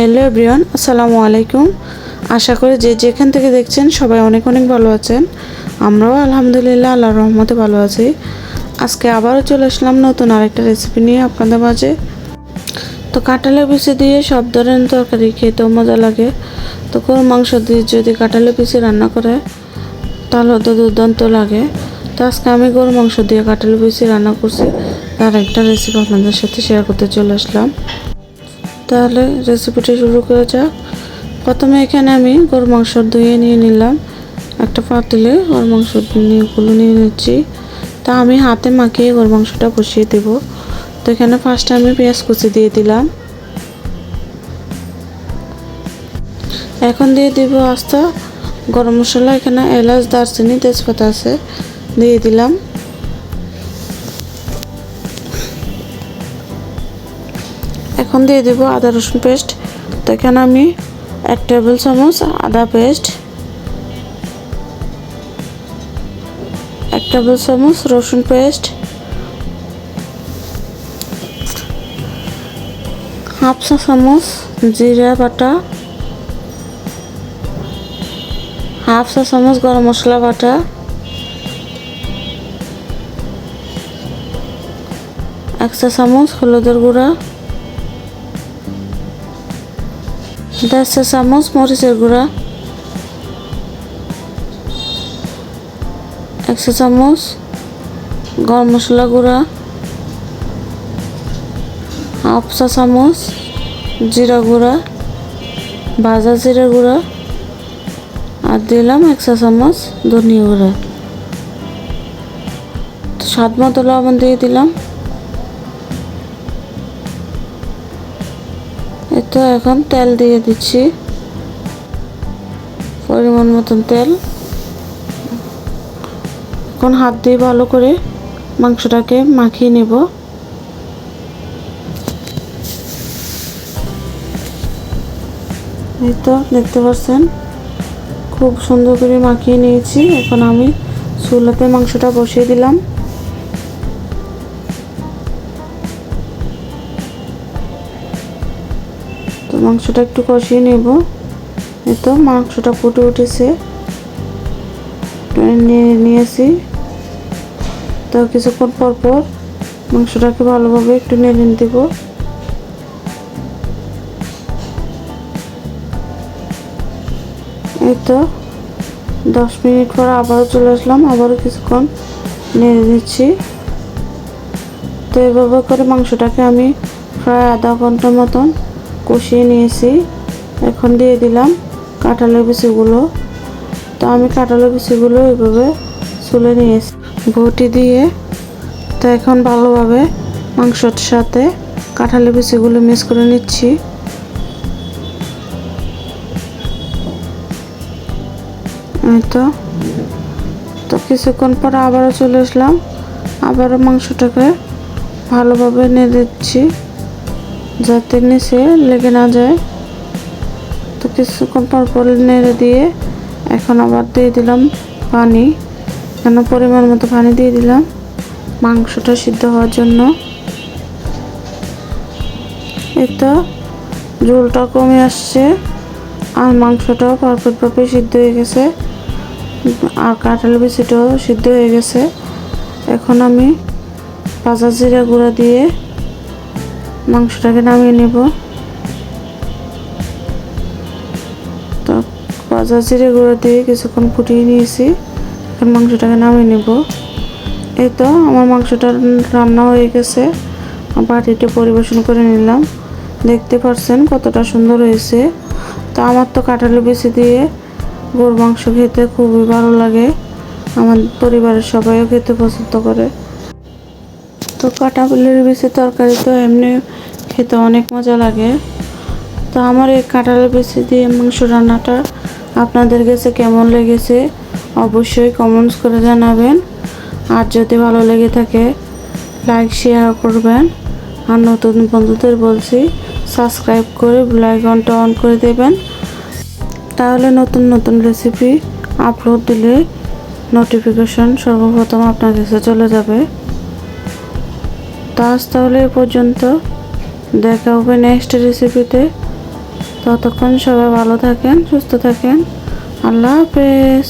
Hello everyone আসসালামু আলাইকুম আশা করি যে যেখান থেকে দেখছেন সবাই অনেক অনেক ভালো আছেন। আমরাও আলহামদুলিল্লাহ আল্লাহর রহমতে ভালো আছি। আজকে আবারও চলে আসলাম নতুন আরেকটা রেসিপি নিয়ে আপনাদের মাঝে। তো কাঁঠালের পিসি দিয়ে সব ধরনের তরকারি খেতেও মজা লাগে। তো গরুর মাংস দিয়ে যদি কাঁঠালের পিসি রান্না করে, তাহলে তো দুর্দান্ত লাগে। তো আজকে আমি গরুর মাংস দিয়ে কাঁঠালের পিসি রান্না করছি। তার একটা রেসিপি আপনাদের সাথে শেয়ার করতে চলে আসলাম। তাহলে রেসিপিটা শুরু করা যাক। প্রথমে এখানে আমি গরু মাংস ধুয়ে নিয়ে নিলাম। একটা পাতিলে গরু মাংস নিয়েগুলো নিয়ে নিচ্ছি। তা আমি হাতে মাখিয়ে গরু মাংসটা বসিয়ে দেব। তো এখানে ফার্স্টে আমি পেঁয়াজ কুচি দিয়ে দিলাম। এখন দিয়ে দিব আস্তা। গরম মশলা, এখানে এলাচ, দারচিনি, তেজপাতা আছে, দিয়ে দিলাম। এখন দিয়ে দেবো আদা রসুন পেস্ট। তো এখানে আমি এক টেবিল চামচ আদা পেস্ট, এক টেবিল চামচ রসুন পেস্ট, হাফ চা চামচ জিরা বাটা, হাফ চা চামচ গরম মশলা বাটা, এক চা চামচ হলুদের গুঁড়া দেড় চা চামচ মরিচের গুঁড়া এক চা চামচ গরম মশলা গুঁড়া হাফ চা চামচ জিরা গুঁড়া ভাজা জিরা গুঁড়া আর দিলাম এক চা চামচ ধনিয়া গুঁড়া স্বাদ মতো লবণ দিয়ে দিলাম তো এখন তেল দিয়ে দিচ্ছি। পরিমাণ মতন তেল। এখন হাত দিয়ে ভালো করে মাংসটাকে মাখিয়ে নেব। এই তো দেখতে পাচ্ছেন, খুব সুন্দর করে মাখিয়ে নিয়েছি। এখন আমি চুলাতে মাংসটা বসিয়ে দিলাম। মাংসটা একটু কষিয়ে নেব। তো মাংসটা ফুটে উঠেছে। নিয়ে নিয়েছি। তো কিছুক্ষণ পর পর মাংসটাকে ভালোভাবে একটু নেড়ে দেব। এই তো দশ মিনিট পর আবারও চলে আসলাম, আবারও কিছুক্ষণ নেড়ে দিচ্ছি তো এভাবে করে মাংসটাকে আমি প্রায় আধা ঘণ্টার মতন কষিয়ে নিয়েছি। এখন দিয়ে দিলাম কাঁঠালের বিচিগুলো। তো আমি কাঁঠালের বিচিগুলো এইভাবে চুলে নিয়েছি। বটি দিয়ে তো এখন ভালোভাবে মাংসর সাথে কাঁঠালের বিচিগুলো মিক্স করে নিচ্ছি। তো। তো কিছুক্ষণ পর আবারও চলে আসলাম। আবারও মাংসটাকে ভালোভাবে নিয়ে দিচ্ছি। যাতে নিচে লেগে না যায়। তো কিছুক্ষণ পর পর নেড়ে দিয়ে এখন আবার দিয়ে দিলাম পানি। কেন পরিমাণ মতো পানি দিয়ে দিলাম। মাংসটা সিদ্ধ হওয়ার জন্য। তো ঝোলটা কমে আসছে আর মাংসটাও পারফেক্টভাবে সিদ্ধ হয়ে গেছে। আর কাঁঠাল বিচিটাও সিদ্ধ হয়ে গেছে। এখন আমি ভাজা জিরা গুঁড়া দিয়ে মাংসটাকে নামিয়ে নেব। তো বাজার জিরে গুঁড়ো দিয়ে কিছুক্ষণ ফুটিয়ে নিয়েছি। এখন মাংসটাকে নামিয়ে নেব। এই তো আমার মাংসটা রান্না হয়ে গেছে। বাটিতে পরিবেশন করে নিলাম। দেখতে পাচ্ছেন কতটা সুন্দর হয়েছে। তো আমার তো কাঁঠালি বেশি দিয়ে গরুর মাংস খেতে খুবই ভালো লাগে। আমার পরিবারের সবাইও খেতে পছন্দ করে। তো কাঁঠালের বেশি তরকারি তো এমনি খেতে অনেক মজা লাগে। তো আমার এই কাঁঠালের বেশি দিয়ে মাংস রান্নাটা আপনাদের কাছে কেমন লেগেছে অবশ্যই কমেন্টস করে জানাবেন। আর যদি ভালো লেগে থাকে লাইক শেয়ার করবেন। আর নতুন বন্ধুদের বলছি সাবস্ক্রাইব করে বেলাইকনটা অন করে দেবেন। তাহলে নতুন নতুন রেসিপি আপলোড দিলে নোটিফিকেশন সর্বপ্রথম আপনার কাছে চলে যাবে। আজ তাহলে এ পর্যন্ত। দেখা হবে নেক্সট রেসিপিতে ততক্ষণ সবাই ভালো থাকেন, সুস্থ থাকেন। আল্লাহ হাফেজ।